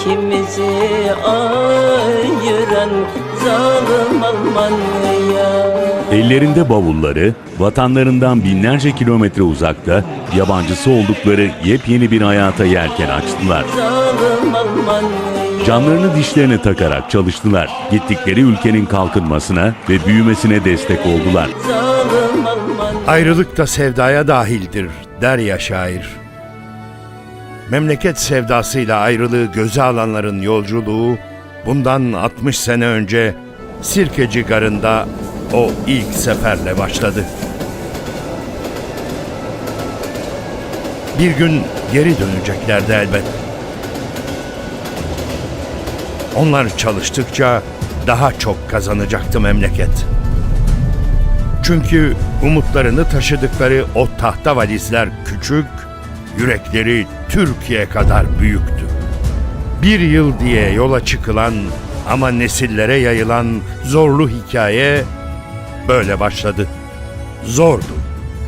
ikimizi ayıran zalim Almanya Ellerinde bavulları, vatanlarından binlerce kilometre uzakta, yabancısı oldukları yepyeni bir hayata yelken açtılar. Canlarını dişlerine takarak çalıştılar. Gittikleri ülkenin kalkınmasına ve büyümesine destek oldular. Ayrılık da sevdaya dahildir der ya şair. Memleket sevdasıyla ayrılığı göze alanların yolculuğu bundan 60 sene önce Sirkeci Garı'nda o ilk seferle başladı. Bir gün geri döneceklerdi elbet. Onlar çalıştıkça daha çok kazanacaktı memleket. Çünkü umutlarını taşıdıkları o tahta valizler küçük, yürekleri Türkiye kadar büyüktü. Bir yıl diye yola çıkılan ama nesillere yayılan zorlu hikaye böyle başladı. Zordu.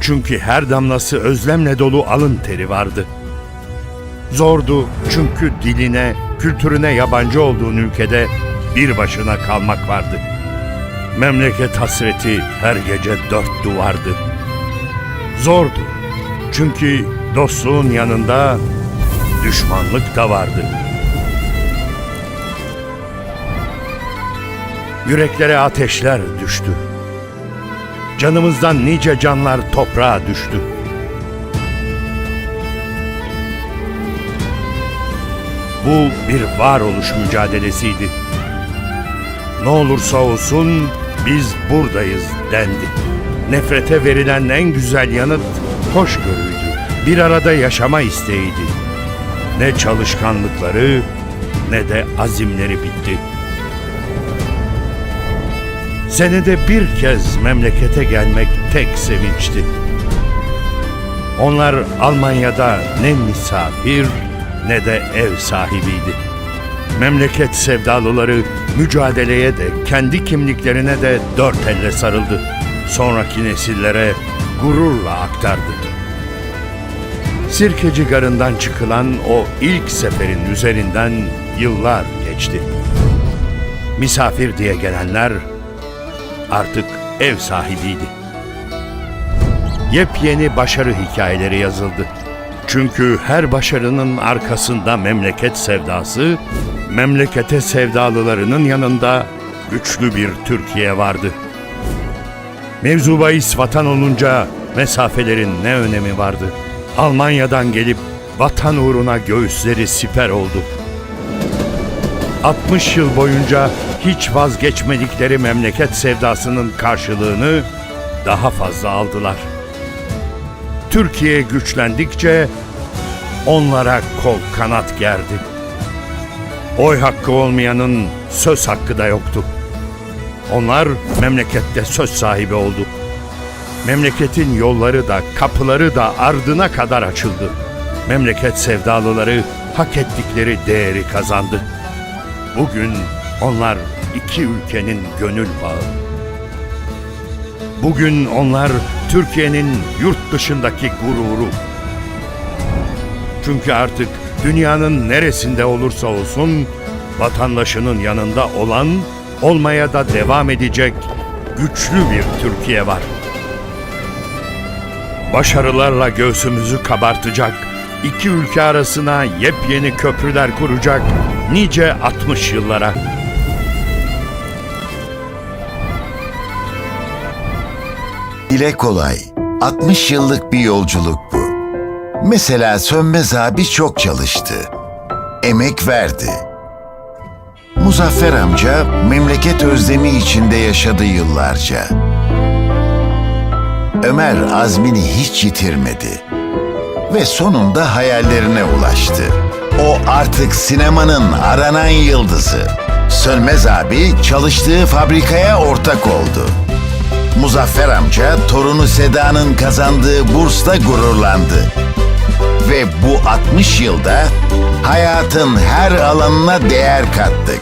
Çünkü her damlası özlemle dolu alın teri vardı. Zordu çünkü diline, kültürüne yabancı olduğun ülkede bir başına kalmak vardı. Memleket hasreti her gece dört duvardı. Zordu. Çünkü dostluğun yanında düşmanlık da vardı. Yüreklere ateşler düştü. Canımızdan nice canlar toprağa düştü. Bu bir varoluş mücadelesiydi. Ne olursa olsun biz buradayız dendi. Nefrete verilen en güzel yanıt hoşgörüydü. Bir arada yaşama isteğiydi. Ne çalışkanlıkları ne de azimleri bitti. Senede bir kez memlekete gelmek tek sevinçti. Onlar Almanya'da ne misafir ne de ev sahibiydi. Memleket sevdalıları mücadeleye de kendi kimliklerine de dört elle sarıldı. Sonraki nesillere gururla aktardı. Sirkeci Garı'ndan çıkılan o ilk seferin üzerinden yıllar geçti. Misafir diye gelenler artık ev sahibiydi. Yepyeni başarı hikayeleri yazıldı. Çünkü her başarının arkasında memleket sevdası, memlekete sevdalılarının yanında güçlü bir Türkiye vardı. Mevzu bahis vatan olunca mesafelerin ne önemi vardı? Almanya'dan gelip vatan uğruna göğüsleri siper oldu. 60 yıl boyunca hiç vazgeçmedikleri memleket sevdasının karşılığını daha fazla aldılar. Türkiye güçlendikçe onlara kol kanat gerdi. Oy hakkı olmayanın söz hakkı da yoktu. Onlar memlekette söz sahibi oldu. Memleketin yolları da kapıları da ardına kadar açıldı. Memleket sevdalıları hak ettikleri değeri kazandı. Bugün onlar iki ülkenin gönül bağı. Bugün onlar Türkiye'nin yurt dışındaki gururu. Çünkü artık dünyanın neresinde olursa olsun vatandaşının yanında olan, olmaya da devam edecek güçlü bir Türkiye var. Başarılarla göğsümüzü kabartacak, iki ülke arasına yepyeni köprüler kuracak nice 60 yıllara. Dile kolay. 60 yıllık bir yolculuk bu. Mesela Sönmez abi çok çalıştı. Emek verdi. Muzaffer amca memleket özlemi içinde yaşadı yıllarca. Ömer azmini hiç yitirmedi. Ve sonunda hayallerine ulaştı. O artık sinemanın aranan yıldızı. Sönmez abi çalıştığı fabrikaya ortak oldu. Muzaffer amca torunu Seda'nın kazandığı bursla gururlandı. Ve bu 60 yılda hayatın her alanına değer kattık.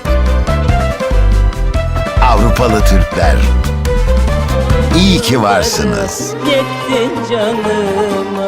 Avrupalı Türkler, iyi ki varsınız. Gittin canıma